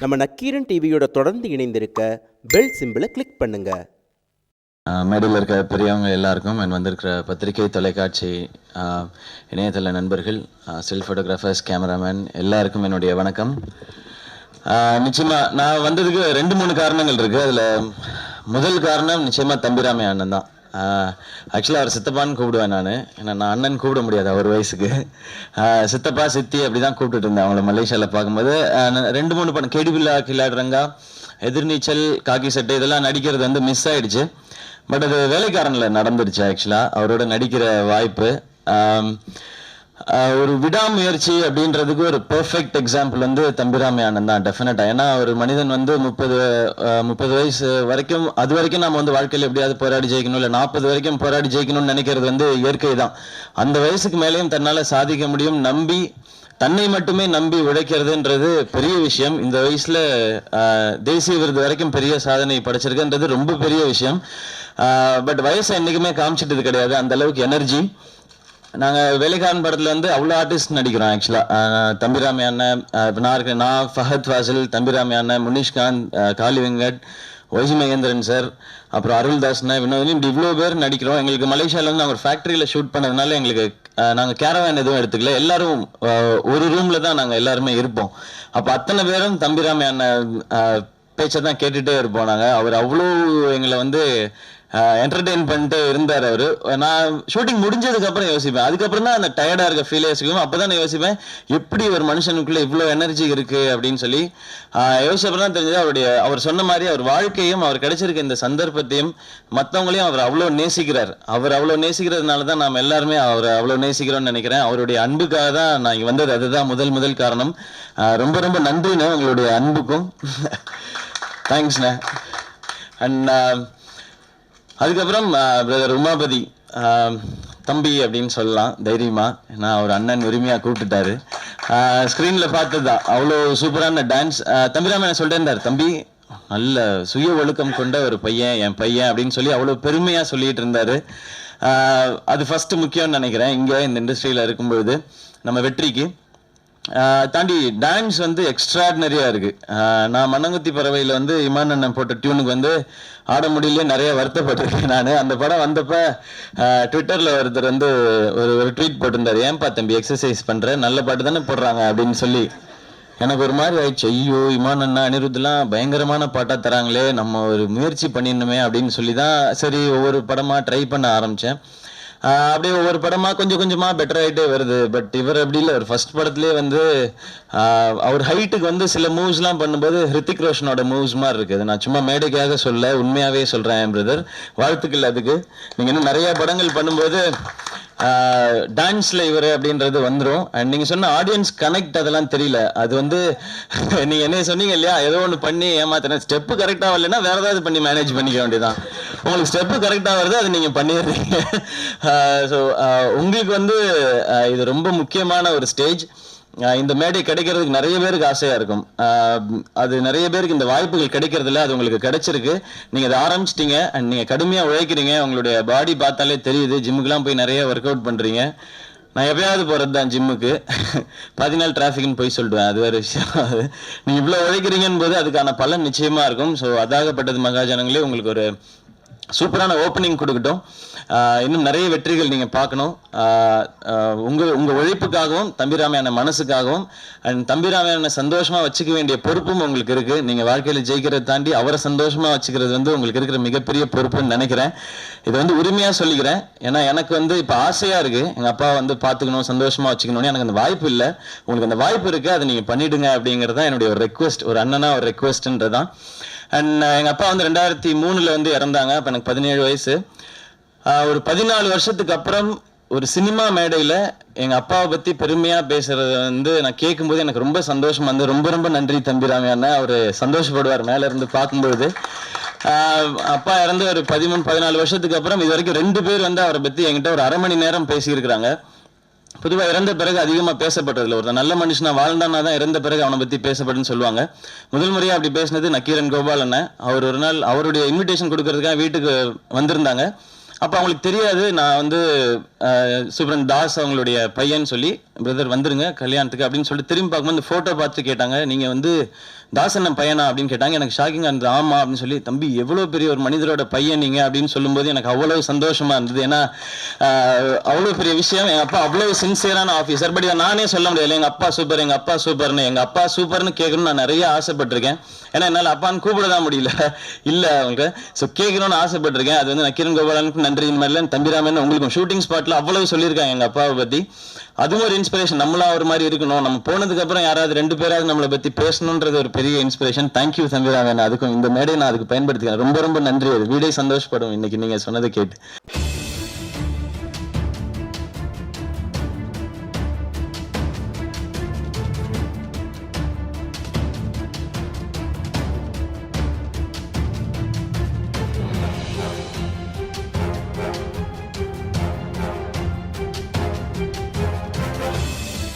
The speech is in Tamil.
நம்ம நக்கீரன் டிவியோட தொடர்ந்து இணைந்திருக்க பெல் சிம்பிளை கிளிக் பண்ணுங்க. மேடையில் இருக்க பெரியவங்க எல்லாருக்கும் என் வந்திருக்கிற பத்திரிகை தொலைக்காட்சி இணையதள நண்பர்கள் ஸ்டில் ஃபோட்டோகிராஃபர்ஸ் கேமராமேன் எல்லாருக்கும் என்னுடைய வணக்கம். நிச்சயமாக நான் வந்ததுக்கு ரெண்டு மூணு காரணங்கள் இருக்குது அதில் முதல் காரணம் நிச்சயமாக தம்பிராமே அண்ணன் தான். ஆக்சுவலாக அவர் சித்தப்பான்னு கூப்பிடுவேன் நான். ஏன்னா நான் அண்ணன் கூப்பிட முடியாது அவர் வயசுக்கு. சித்தப்பா சித்தி அப்படி தான் கூப்பிட்டுட்டு இருந்தேன் அவங்கள மலேசியாவில் பார்க்கும்போது. ரெண்டு மூணு படம். கேடிபில்லா கிளாடுறங்கா எதிர்நீச்சல் காக்கி சட்டை இதெல்லாம் நடிக்கிறது வந்து மிஸ் ஆயிடுச்சு. பட் அது வேலைக்காரனில் நடந்துருச்சு ஆக்சுவலாக அவரோட நடிக்கிற வாய்ப்பு. ஒரு விடாமுயற்சி அப்படின்றதுக்கு ஒரு பெர்ஃபெக்ட் எக்ஸாம்பிள் வந்து தம்பிராமி ஆனந்த் தான் டெஃபினட்டாக ஏன்னா ஒரு மனிதன் வந்து முப்பது முப்பது வயசு வரைக்கும் அது வரைக்கும் நம்ம வந்து வாழ்க்கையில் எப்படியாவது போராடி ஜெயிக்கணும் இல்லை நாற்பது வரைக்கும் போராடி ஜெயிக்கணும்னு நினைக்கிறது வந்து இயற்கை தான். அந்த வயசுக்கு மேலேயும் தன்னால் சாதிக்க முடியும் நம்பி தன்னை மட்டுமே நம்பி உழைக்கிறதுன்றது பெரிய விஷயம். இந்த வயசுல தேசிய விருது வரைக்கும் பெரிய சாதனை படைச்சிருக்குன்றது ரொம்ப பெரிய விஷயம். பட் வயசை என்றைக்குமே காமிச்சிட்டது கிடையாது. அந்த அளவுக்கு எனர்ஜி நாங்கள் வேலைக்காரன் படத்தில் வந்து அவ்வளோ ஆர்டிஸ்ட் நடிக்கிறோம் ஆக்சுவலாக தம்பிராமி அண்ணன் இப்போ நான் இருக்கேன் நான் ஃபஹத் ஃபாசில் தம்பிராமி அண்ணன் முனிஷ்காந்த் காளி வெங்கட் ஒய்ஜி மகேந்திரன் சார் அப்புறம் அருள்தாஸ்னா வினோதினி இப்படி இவ்வளோ பேர் நடிக்கிறோம். எங்களுக்கு மலேசியால வந்து நாங்கள் ஒரு ஃபேக்ட்ரியில் ஷூட் பண்ணதுனால எங்களுக்கு நாங்கள் கேரவேன் எதுவும் எடுத்துக்கல. எல்லாரும் ஒரு ரூமில் தான் நாங்கள் எல்லாருமே இருப்போம். அப்போ அத்தனை பேரும் தம்பிராமி அண்ணன் பேச்சை தான் கேட்டுகிட்டே இருப்போம் நாங்கள் அவர் அவ்வளோ எங்களை வந்து என்டர்டெயின் பண்ணிட்டு இருந்தார் அவர். நான் ஷூட்டிங் முடிஞ்சதுக்கு அப்புறம் யோசிப்பேன். அதுக்கப்புறம் தான் அந்த டயர்டாக இருக்க ஃபீல் யோசிக்கும் அப்பதான் நான் யோசிப்பேன் எப்படி ஒரு மனுஷனுக்குள்ள இவ்வளோ எனர்ஜி இருக்குது அப்படின்னு சொல்லி. யோசிச்சப்பறம் தான் தெரிஞ்சது அவருடைய அவர் சொன்ன மாதிரி அவர் வாழ்க்கையும் அவர் கிடைச்சிருக்க இந்த சந்தர்ப்பத்தையும் மற்றவங்களையும் அவர் அவ்வளோ நேசிக்கிறார். அவர் அவ்வளோ நேசிக்கிறதுனால தான் நாம் எல்லாருமே அவர் அவ்வளோ நேசிக்கிறோம்னு நினைக்கிறேன். அவருடைய அன்புக்காக தான் நான் இங்கே வந்தது. அதுதான் முதல் முதல் காரணம். ரொம்ப ரொம்ப நன்றிண்ணே உங்களுடைய அன்புக்கும். தேங்க்ஸ்ண்ணே அண்ட் அதுக்கப்புறம் பிரதர் உமாபதி தம்பி அப்படின்னு சொல்லலாம் தைரியமாக நான் அவர் அண்ணன் உரிமையாக கூப்பிட்டுட்டாரு. ஸ்க்ரீனில் பார்த்ததுதான். அவ்வளோ சூப்பரான டான்ஸ் தம்பிராமன் சொல்லிட்டே இருந்தார் தம்பி நல்ல சுய ஒழுக்கம் கொண்ட ஒரு பையன் என் பையன் அப்படின்னு சொல்லி அவ்வளோ பெருமையாக சொல்லிட்டு இருந்தார். அது ஃபஸ்ட்டு முக்கியம்னு நினைக்கிறேன். இங்கே இந்த இண்டஸ்ட்ரியில் இருக்கும்பொழுது நம்ம வெற்றிக்கு தாண்டி டான்ஸ் வந்து எக்ஸ்ட்ராடினரியாக இருக்குது நான் மண்ணங்குத்தி பறவையில் வந்து இமான் அண்ணன் போட்ட டியூனுக்கு வந்து ஆட முடியல நிறைய வருத்தப்பட்டிருக்கேன் நான். அந்த படம் வந்தப்போ ட்விட்டரில் ஒருத்தர் வந்து ஒரு ஒரு ட்வீட் போட்டிருந்தார். ஏன்பா தம்பி எக்ஸசைஸ் பண்ணுற நல்ல பாட்டு தானே போடுறாங்க அப்படின்னு சொல்லி. எனக்கு ஒரு மாதிரி ஆயிடுச்சு. ஐயோ இமான் அண்ணா அனிருத்லாம் பயங்கரமான பாட்டாக தராங்களே நம்ம ஒரு முயற்சி பண்ணிடணுமே அப்படின்னு சொல்லி தான் சரி ஒவ்வொரு படமாக ட்ரை பண்ண ஆரம்பித்தேன் அப்படியே ஒவ்வொரு படமாக கொஞ்சம் கொஞ்சமாக பெட்டர் ஆகிட்டே வருது. பட் இவர் அப்படி இல்லை. ஒரு ஃபர்ஸ்ட் படத்துலேயே வந்து அவர் ஹைட்டுக்கு வந்து சில மூவ்ஸ்லாம் பண்ணும்போது ஹிருத்திக் ரோஷனோட மூவ்ஸ் மாதிரி இருக்குது. நான் சும்மா மேடைக்காக சொல்ல உண்மையாகவே சொல்கிறேன் என் பிரதர் வாழ்த்துக்கள் அதுக்கு. நீங்கள் இன்னும் நிறைய படங்கள் பண்ணும்போது டான்ஸில் இவர் அப்படின்றது வந்துடும் அண்ட் நீங்கள் சொன்ன ஆடியன்ஸ் கனெக்ட் அதெல்லாம் தெரியல. அது வந்து நீங்கள் என்ன சொன்னீங்க இல்லையா? ஏதோ ஒன்று பண்ணி ஏமாத்தின ஸ்டெப்பு கரெக்டாக வரலன்னா வேறு ஏதாவது பண்ணி மேனேஜ் பண்ணிக்க வேண்டியதான் உங்களுக்கு ஸ்டெப்பு கரெக்டாக வருது அது நீங்கள் பண்ணிடுறீங்க. ஸோ உங்களுக்கு வந்து இது ரொம்ப முக்கியமான ஒரு ஸ்டேஜ் இந்த மேடை கிடைக்கிறதுக்கு நிறைய பேருக்கு ஆசையாக இருக்கும். அது நிறைய பேருக்கு இந்த வாய்ப்புகள் கிடைக்கிறதுல அது உங்களுக்கு கிடைச்சிருக்கு. நீங்கள் அதை ஆரம்பிச்சிட்டிங்க அண்ட் நீங்கள் கடுமையாக உழைக்கிறீங்க. உங்களுடைய பாடி பார்த்தாலே தெரியுது ஜிம்முக்கெலாம் போய் நிறைய ஒர்க் அவுட் பண்ணுறீங்க நான் எப்பயாவது போகிறது தான் ஜிம்முக்கு. பாதி நாள் டிராஃபிக்னு போய் சொல்லிடுவேன் அது வேறு விஷயம். அது நீங்கள் இவ்வளோ உழைக்கிறீங்கன்னு போது அதுக்கான பலன் நிச்சயமாக இருக்கும். ஸோ அதாகப்பட்டது மகாஜனங்களே உங்களுக்கு ஒரு சூப்பரான ஓப்பனிங் கொடுக்கட்டும். இன்னும் நிறைய வெற்றிகள் நீங்கள் பார்க்கணும். உங்கள் உங்கள் உழைப்புக்காகவும் தம்பிராமையான மனசுக்காகவும் அண்ட் தம்பிராமையான சந்தோஷமாக வச்சுக்க வேண்டிய பொறுப்பும் உங்களுக்கு இருக்குது நீங்கள் வாழ்க்கையில் ஜெயிக்கிறத தாண்டி அவரை சந்தோஷமாக வச்சுக்கிறது வந்து உங்களுக்கு இருக்கிற மிகப்பெரிய பொறுப்புன்னு நினைக்கிறேன். இதை வந்து உரிமையாக சொல்லிக்கிறேன். ஏன்னா எனக்கு வந்து இப்போ ஆசையாக இருக்குது எங்கள் அப்பா வந்து பார்த்துக்கணும் சந்தோஷமாக வச்சுக்கணும்னு எனக்கு அந்த வாய்ப்பு இல்லை. உங்களுக்கு அந்த வாய்ப்பு இருக்குது அதை நீங்கள் பண்ணிவிடுங்க அப்படிங்கிறது தான் என்னுடைய ஒரு ரெக்வஸ்ட் ஒரு அண்ணனாக ஒரு ரெக்வஸ்ட்ன்றதான் அண்ட் uh, எங்கள் அப்பா வந்து ரெண்டாயிரத்தி மூணில் வந்து இறந்தாங்க. அப்போ எனக்கு பதினேழு வயசு. ஒரு பதினாலு வருஷத்துக்கு அப்புறம் ஒரு சினிமா மேடையில் எங்கள் அப்பாவை பற்றி பெருமையாக பேசுகிறத வந்து நான் கேட்கும்போது எனக்கு ரொம்ப சந்தோஷம் வந்து ரொம்ப ரொம்ப நன்றி தம்பிராமி அவர் சந்தோஷப்படுவார் மேலே இருந்து பார்க்கும்போது அப்பா இறந்து ஒரு பதிமூணு பதினாலு வருஷத்துக்கு அப்புறம் இது வரைக்கும் ரெண்டு பேர் வந்து அவரை பற்றி என்கிட்ட ஒரு அரை மணி நேரம் பேசியிருக்கிறாங்க. பொதுவாக இறந்த பிறகு அதிகமாக பேசப்பட்டதில்ல. ஒரு நல்ல மனுஷனா வாழ்ந்தானா தான் இறந்த பிறகு அவனை பற்றி பேசப்படுன்னு சொல்லுவாங்க. முதல் முறையாக அப்படி பேசினது நக்கீரன் கோபால் அண்ணன். அவர் ஒரு நாள் அவருடைய இன்விடேஷன் கொடுக்கறதுக்காக வீட்டுக்கு வந்திருந்தாங்க. அப்போ அவங்களுக்கு தெரியாது நான் வந்து சுப்ரன் தாஸ் அவங்களுடைய பையன் சொல்லி பிரதர் வந்துருங்க கல்யாணத்துக்கு அப்படின்னு சொல்லிட்டு திரும்பி பார்க்கும்போது ஃபோட்டோ பார்த்து கேட்டாங்க. நீங்கள் வந்து தாசன் பையனா அப்படின்னு கேட்டாங்க. எனக்கு ஷாக்கிங்காக இருந்தது. ஆமா அப்படின்னு சொல்லி தம்பி எவ்வளோ பெரிய ஒரு மனிதரோட பையன் நீங்க? அப்படின்னு சொல்லும்போது எனக்கு அவ்வளவு சந்தோஷமா இருந்தது. ஏன்னா அவ்வளோ அவ்வளவு பெரிய விஷயம். எங்க அப்பா அவ்வளவு சின்சியரான ஆஃபீஸர் பட் இதை நானே சொல்ல முடியல. எங்க அப்பா சூப்பர் எங்க அப்பா சூப்பர்னு எங்க அப்பா சூப்பர்னு கேட்கணும்னு நான் நிறைய ஆசைப்பட்டிருக்கேன். ஏன்னா என்னால் அப்பான்னு கூப்பிட தான் முடியல. இல்ல அவங்க. ஸோ கேட்கணும்னு ஆசைப்பட்டிருக்கேன். அது வந்து நக்கீரன் கோபாலனுக்கு நன்றி இந்த மாதிரிலாம் தம்பிராமன் உங்களுக்கும் ஷூட்டிங் ஸ்பாட்ல அவ்வளவு சொல்லியிருக்காங்க எங்க அப்பாவை பத்தி. அதுவும் ஒரு இன்ஸ்பிரேஷன் நம்மளா ஒரு மாதிரி இருக்கணும். நம்ம போனதுக்கு அப்புறம் யாராவது ரெண்டு பேராவது நம்மளை பத்தி பேசணுன்றது ஒரு பெரிய இன்ஸ்பிரேஷன் தேங்க்யூ தம்பிராமன் அதுக்கும் இந்த மேடையை நான் அதுக்கு பயன்படுத்திக்கிறேன். ரொம்ப ரொம்ப நன்றி. அது வீடே சந்தோஷப்படும். இன்னைக்கு நீங்க சொன்னதை கேட்டு.